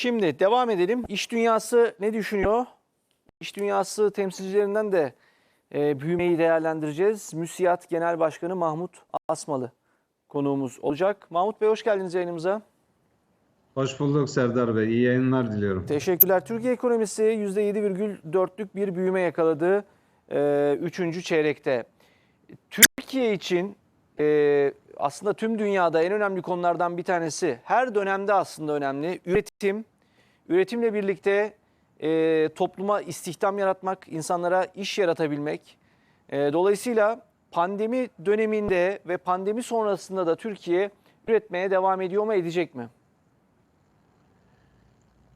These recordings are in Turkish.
Şimdi devam edelim. İş dünyası ne düşünüyor? İş dünyası temsilcilerinden de e, büyümeyi değerlendireceğiz. MÜSİAD Genel Başkanı Mahmut Asmalı konuğumuz olacak. Mahmut Bey hoş geldiniz yayınımıza. Hoş bulduk Serdar Bey. İyi yayınlar diliyorum. Teşekkürler. Türkiye ekonomisi %7,4'lük bir büyüme yakaladı 3. çeyrekte. Türkiye için e, aslında tüm dünyada en önemli konulardan bir tanesi, her dönemde aslında önemli, üretim. Üretimle birlikte e, topluma istihdam yaratmak, insanlara iş yaratabilmek. E, dolayısıyla pandemi döneminde ve pandemi sonrasında da Türkiye üretmeye devam ediyor mu, edecek mi?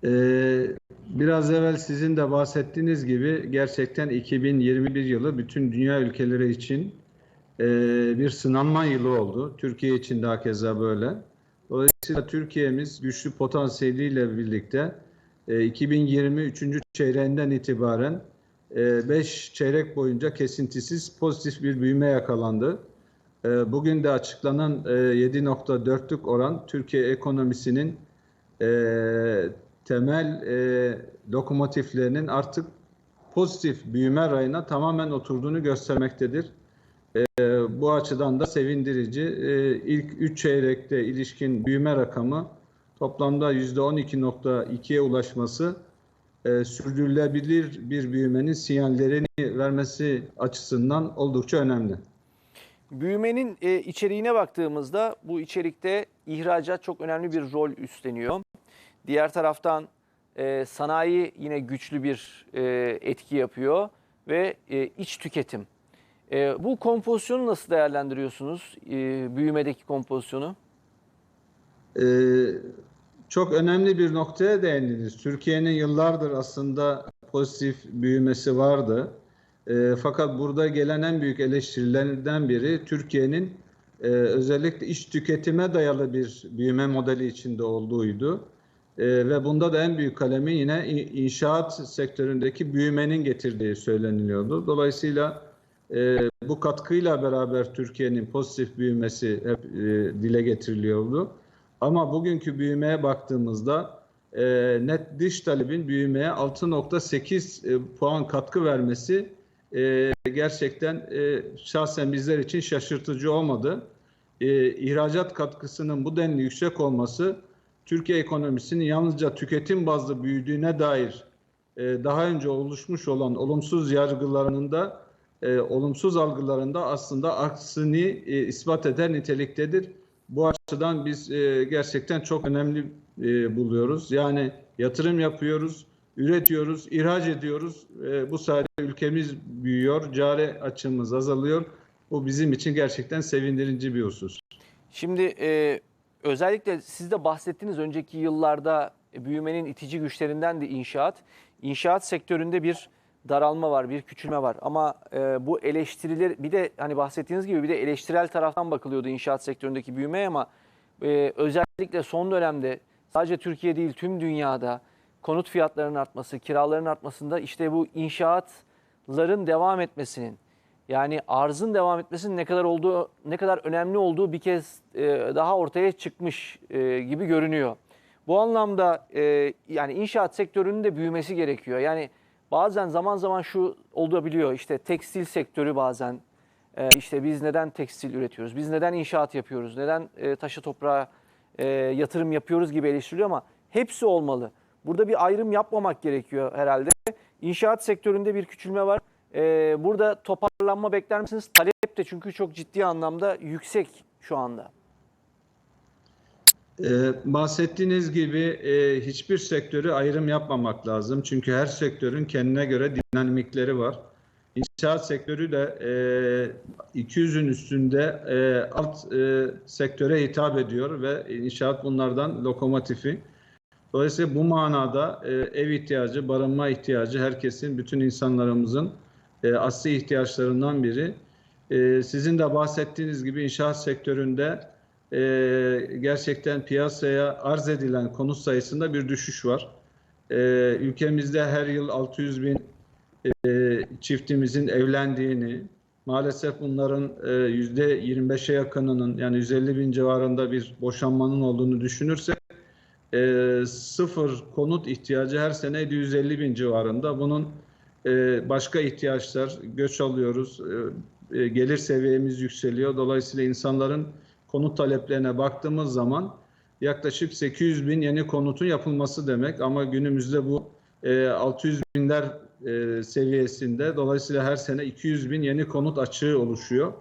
Ee, biraz evvel sizin de bahsettiğiniz gibi gerçekten 2021 yılı bütün dünya ülkeleri için e, bir sınanma yılı oldu. Türkiye için de hakeza böyle. Dolayısıyla Türkiye'miz güçlü potansiyeliyle birlikte e, 2023. çeyreğinden itibaren 5 çeyrek boyunca kesintisiz pozitif bir büyüme yakalandı. E, bugün de açıklanan e, 7.4'lük oran Türkiye ekonomisinin e, temel e, lokomotiflerinin artık pozitif büyüme rayına tamamen oturduğunu göstermektedir. E, bu açıdan da sevindirici. E, ilk 3 çeyrekte ilişkin büyüme rakamı toplamda %12.2'ye ulaşması e, sürdürülebilir bir büyümenin sinyallerini vermesi açısından oldukça önemli. Büyümenin e, içeriğine baktığımızda bu içerikte ihracat çok önemli bir rol üstleniyor. Diğer taraftan e, sanayi yine güçlü bir e, etki yapıyor ve e, iç tüketim. E, bu kompozisyonu nasıl değerlendiriyorsunuz? E, büyümedeki kompozisyonu? Ee, çok önemli bir noktaya değindiniz. Türkiye'nin yıllardır aslında pozitif büyümesi vardı. Ee, fakat burada gelen en büyük eleştirilerden biri Türkiye'nin e, özellikle iş tüketime dayalı bir büyüme modeli içinde olduğuydu. Ee, ve bunda da en büyük kalemi yine inşaat sektöründeki büyümenin getirdiği söyleniliyordu. Dolayısıyla e, bu katkıyla beraber Türkiye'nin pozitif büyümesi hep e, dile getiriliyordu. Ama bugünkü büyümeye baktığımızda e, net dış talebin büyümeye 6.8 e, puan katkı vermesi e, gerçekten e, şahsen bizler için şaşırtıcı olmadı. E, ihracat katkısının bu denli yüksek olması Türkiye ekonomisinin yalnızca tüketim bazlı büyüdüğüne dair e, daha önce oluşmuş olan olumsuz yargılarının da e, olumsuz algılarında aslında aksini e, ispat eder niteliktedir. Bu açıdan biz e, gerçekten çok önemli e, buluyoruz. Yani yatırım yapıyoruz, üretiyoruz, ihraç ediyoruz. E, bu sayede ülkemiz büyüyor, cari açığımız azalıyor. Bu bizim için gerçekten sevindirici bir husus. Şimdi e, özellikle siz de bahsettiğiniz önceki yıllarda büyümenin itici güçlerinden de inşaat. İnşaat sektöründe bir daralma var, bir küçülme var. Ama e, bu eleştiriler bir de hani bahsettiğiniz gibi bir de eleştirel taraftan bakılıyordu inşaat sektöründeki büyümeye ama e, özellikle son dönemde sadece Türkiye değil tüm dünyada konut fiyatlarının artması, kiraların artmasında işte bu inşaatların devam etmesinin yani arzın devam etmesinin ne kadar olduğu ne kadar önemli olduğu bir kez e, daha ortaya çıkmış e, gibi görünüyor. Bu anlamda e, yani inşaat sektörünün de büyümesi gerekiyor. Yani bazen zaman zaman şu olabiliyor işte tekstil sektörü bazen e, işte biz neden tekstil üretiyoruz, biz neden inşaat yapıyoruz, neden e, taşı toprağa e, yatırım yapıyoruz gibi eleştiriliyor ama hepsi olmalı. Burada bir ayrım yapmamak gerekiyor herhalde. İnşaat sektöründe bir küçülme var. E, burada toparlanma bekler misiniz? Talep de çünkü çok ciddi anlamda yüksek şu anda. Ee, bahsettiğiniz gibi e, hiçbir sektörü ayrım yapmamak lazım. Çünkü her sektörün kendine göre dinamikleri var. İnşaat sektörü de e, 200'ün üstünde e, alt e, sektöre hitap ediyor ve inşaat bunlardan lokomotifi. Dolayısıyla bu manada e, ev ihtiyacı, barınma ihtiyacı herkesin, bütün insanlarımızın e, asli ihtiyaçlarından biri. E, sizin de bahsettiğiniz gibi inşaat sektöründe e, gerçekten piyasaya arz edilen konut sayısında bir düşüş var. E, ülkemizde her yıl 600 bin e, çiftimizin evlendiğini, maalesef bunların e, %25'e yakınının yani 150 bin civarında bir boşanmanın olduğunu düşünürsek e, sıfır konut ihtiyacı her sene 750 bin civarında. Bunun e, başka ihtiyaçlar, göç alıyoruz, e, e, gelir seviyemiz yükseliyor. Dolayısıyla insanların konut taleplerine baktığımız zaman yaklaşık 800 bin yeni konutun yapılması demek. Ama günümüzde bu e, 600 binler e, seviyesinde. Dolayısıyla her sene 200 bin yeni konut açığı oluşuyor.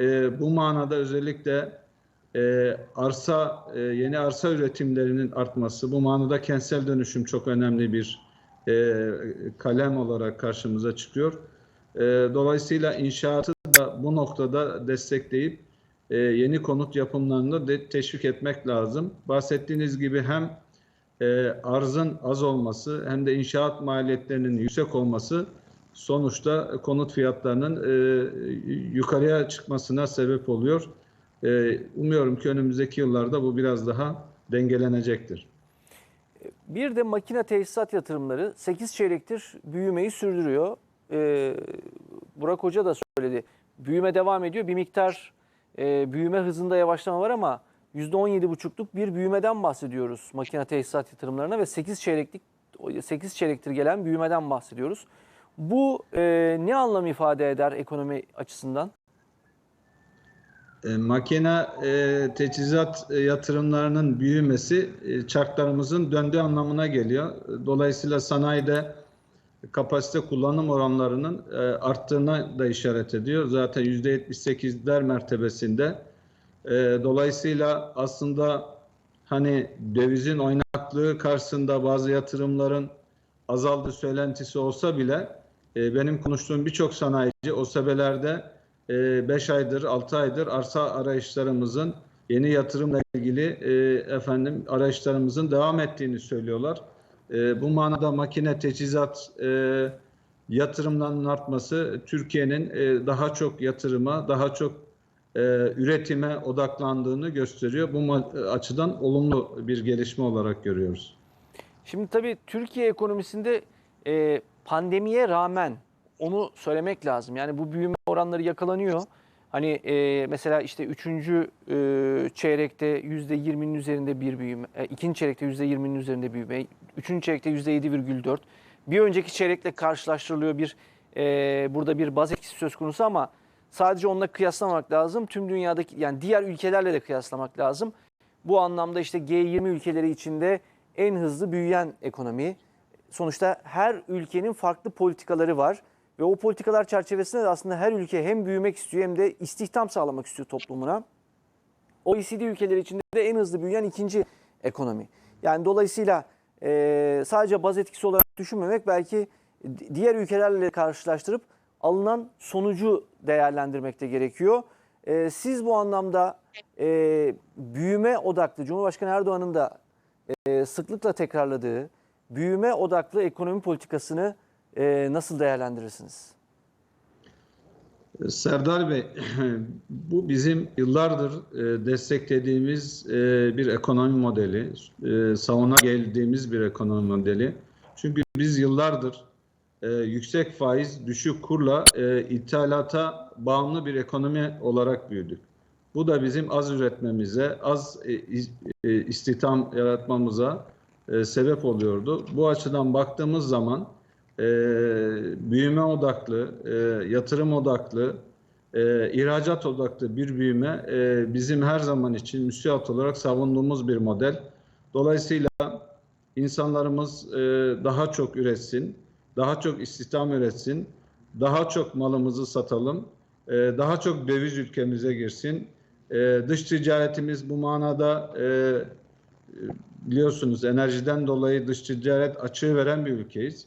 E, bu manada özellikle e, arsa e, yeni arsa üretimlerinin artması, bu manada kentsel dönüşüm çok önemli bir e, kalem olarak karşımıza çıkıyor. E, dolayısıyla inşaatı da bu noktada destekleyip e, yeni konut yapımlarını da teşvik etmek lazım. Bahsettiğiniz gibi hem e, arzın az olması hem de inşaat maliyetlerinin yüksek olması sonuçta konut fiyatlarının e, yukarıya çıkmasına sebep oluyor. E, umuyorum ki önümüzdeki yıllarda bu biraz daha dengelenecektir. Bir de makine tesisat yatırımları 8 çeyrektir büyümeyi sürdürüyor. Ee, Burak Hoca da söyledi. Büyüme devam ediyor. Bir miktar e, büyüme hızında yavaşlama var ama %17,5'luk bir büyümeden bahsediyoruz makine tesisat yatırımlarına ve 8 çeyreklik 8 çeyrektir gelen büyümeden bahsediyoruz. Bu e, ne anlam ifade eder ekonomi açısından? E, makine e, teçhizat e, yatırımlarının büyümesi e, çarklarımızın döndüğü anlamına geliyor. Dolayısıyla sanayide kapasite kullanım oranlarının e, arttığına da işaret ediyor. Zaten %78'ler mertebesinde. E, dolayısıyla aslında hani dövizin oynaklığı karşısında bazı yatırımların azaldığı söylentisi olsa bile e, benim konuştuğum birçok sanayici o sebelerde 5 aydır, 6 aydır arsa arayışlarımızın yeni yatırımla ilgili e, efendim arayışlarımızın devam ettiğini söylüyorlar. E, bu manada makine teçhizat e, yatırımlarının artması Türkiye'nin e, daha çok yatırıma, daha çok e, üretime odaklandığını gösteriyor. Bu açıdan olumlu bir gelişme olarak görüyoruz. Şimdi tabii Türkiye ekonomisinde e, pandemiye rağmen onu söylemek lazım. Yani bu büyüme oranları yakalanıyor. Hani e, mesela işte üçüncü e, çeyrekte yüzde yirminin üzerinde bir büyüme, e, ikinci çeyrekte yüzde yirminin üzerinde büyüme, üçüncü çeyrekte yüzde yedi virgül dört. Bir önceki çeyrekle karşılaştırılıyor bir e, burada bir baz etkisi söz konusu ama sadece onunla kıyaslamamak lazım. Tüm dünyadaki yani diğer ülkelerle de kıyaslamak lazım. Bu anlamda işte G20 ülkeleri içinde en hızlı büyüyen ekonomi. Sonuçta her ülkenin farklı politikaları var. Ve o politikalar çerçevesinde de aslında her ülke hem büyümek istiyor hem de istihdam sağlamak istiyor toplumuna. OECD ülkeleri içinde de en hızlı büyüyen ikinci ekonomi. Yani dolayısıyla e, sadece baz etkisi olarak düşünmemek belki diğer ülkelerle karşılaştırıp alınan sonucu değerlendirmek de gerekiyor. E, siz bu anlamda e, büyüme odaklı, Cumhurbaşkanı Erdoğan'ın da e, sıklıkla tekrarladığı büyüme odaklı ekonomi politikasını e, nasıl değerlendirirsiniz? Serdar Bey, bu bizim yıllardır e, desteklediğimiz e, bir ekonomi modeli, e, savuna geldiğimiz bir ekonomi modeli. Çünkü biz yıllardır yüksek faiz, düşük kurla ithalata bağımlı bir ekonomi olarak büyüdük. Bu da bizim az üretmemize, az istihdam yaratmamıza sebep oluyordu. Bu açıdan baktığımız zaman e, büyüme odaklı, e, yatırım odaklı, e, ihracat odaklı bir büyüme e, bizim her zaman için müsait olarak savunduğumuz bir model. Dolayısıyla insanlarımız e, daha çok üretsin, daha çok istihdam üretsin, daha çok malımızı satalım, e, daha çok döviz ülkemize girsin. E, dış ticaretimiz bu manada e, biliyorsunuz enerjiden dolayı dış ticaret açığı veren bir ülkeyiz.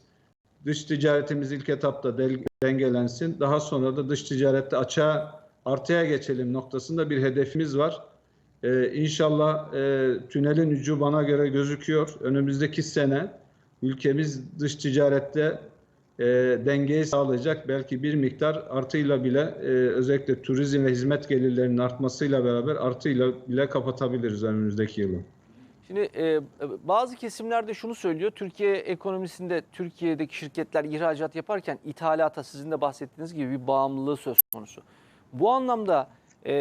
Dış ticaretimiz ilk etapta dengelensin. Daha sonra da dış ticarette açığa artıya geçelim noktasında bir hedefimiz var. Ee, inşallah e, tünelin ucu bana göre gözüküyor. Önümüzdeki sene ülkemiz dış ticarette e, dengeyi sağlayacak. Belki bir miktar artıyla bile e, özellikle turizm ve hizmet gelirlerinin artmasıyla beraber artıyla bile kapatabiliriz önümüzdeki yılı. Şimdi e, bazı kesimlerde şunu söylüyor. Türkiye ekonomisinde Türkiye'deki şirketler ihracat yaparken ithalata sizin de bahsettiğiniz gibi bir bağımlılığı söz konusu. Bu anlamda e,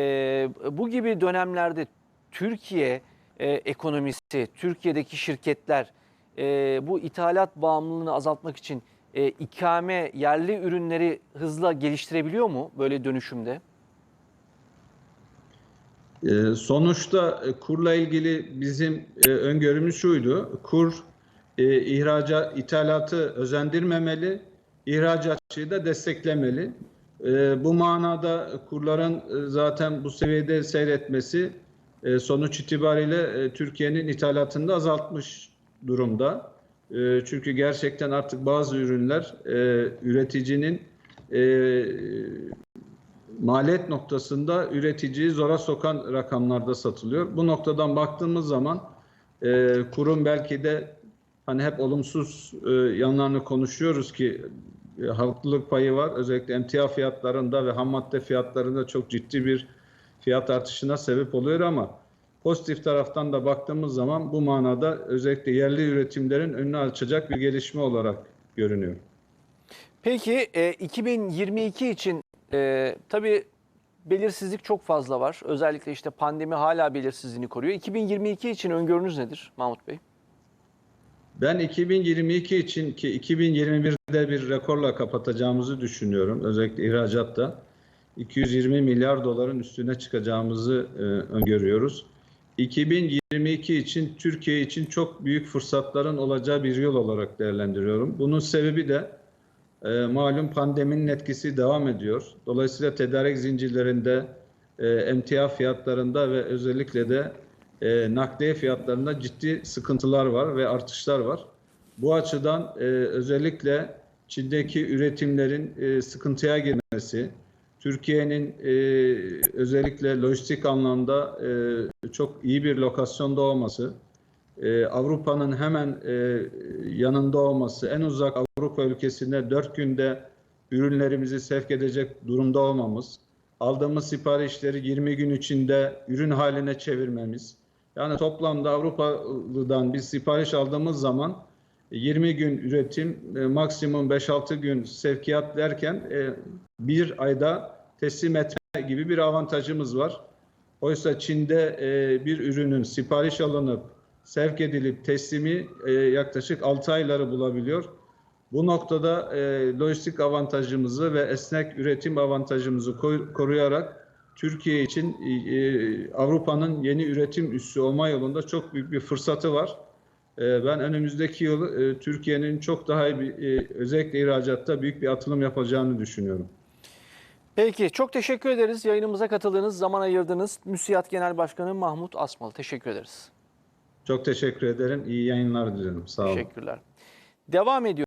bu gibi dönemlerde Türkiye e, ekonomisi, Türkiye'deki şirketler e, bu ithalat bağımlılığını azaltmak için e, ikame yerli ürünleri hızla geliştirebiliyor mu böyle dönüşümde? Ee, Sonuçta e, kurla ilgili bizim e, öngörümüz şuydu. Kur e, ihraca, ithalatı özendirmemeli, ihracatçıyı da desteklemeli. E, Bu manada kurların zaten bu seviyede seyretmesi sonuç itibariyle Türkiye'nin ithalatını da azaltmış durumda. E, Çünkü gerçekten artık bazı ürünler üreticinin maliyet noktasında üreticiyi zora sokan rakamlarda satılıyor. Bu noktadan baktığımız zaman e, kurum belki de hani hep olumsuz e, yanlarını konuşuyoruz ki e, haklılık payı var. Özellikle emtia fiyatlarında ve ham madde fiyatlarında çok ciddi bir fiyat artışına sebep oluyor ama pozitif taraftan da baktığımız zaman bu manada özellikle yerli üretimlerin önünü açacak bir gelişme olarak görünüyor. Peki e, 2022 için e, tabii belirsizlik çok fazla var. Özellikle işte pandemi hala belirsizliğini koruyor. 2022 için öngörünüz nedir Mahmut Bey? Ben 2022 için ki 2021'de bir rekorla kapatacağımızı düşünüyorum. Özellikle ihracatta. 220 milyar doların üstüne çıkacağımızı e, öngörüyoruz. 2022 için Türkiye için çok büyük fırsatların olacağı bir yıl olarak değerlendiriyorum. Bunun sebebi de e, malum pandeminin etkisi devam ediyor. Dolayısıyla tedarik zincirlerinde, e, emtia fiyatlarında ve özellikle de e, nakliye fiyatlarında ciddi sıkıntılar var ve artışlar var. Bu açıdan e, özellikle Çin'deki üretimlerin e, sıkıntıya girmesi, Türkiye'nin e, özellikle lojistik anlamda e, çok iyi bir lokasyonda olması, e, Avrupa'nın hemen e, yanında olması, en uzak Avrupa ülkesine dört günde ürünlerimizi sevk edecek durumda olmamız, aldığımız siparişleri 20 gün içinde ürün haline çevirmemiz. Yani toplamda Avrupa'dan biz sipariş aldığımız zaman 20 gün üretim, e, maksimum 5-6 gün sevkiyat derken e, bir ayda teslim etme gibi bir avantajımız var. Oysa Çin'de e, bir ürünün sipariş alınıp sevk edilip teslimi e, yaklaşık 6 ayları bulabiliyor. Bu noktada e, lojistik avantajımızı ve esnek üretim avantajımızı koy- koruyarak Türkiye için e, Avrupa'nın yeni üretim üssü olma yolunda çok büyük bir fırsatı var. E, ben önümüzdeki yıl e, Türkiye'nin çok daha iyi bir, e, özellikle ihracatta büyük bir atılım yapacağını düşünüyorum. Peki çok teşekkür ederiz yayınımıza katıldığınız, zaman ayırdınız. MÜSİAD Genel Başkanı Mahmut Asmalı. Teşekkür ederiz. Çok teşekkür ederim. İyi yayınlar dilerim. Sağ olun. Teşekkürler. Devam ediyor.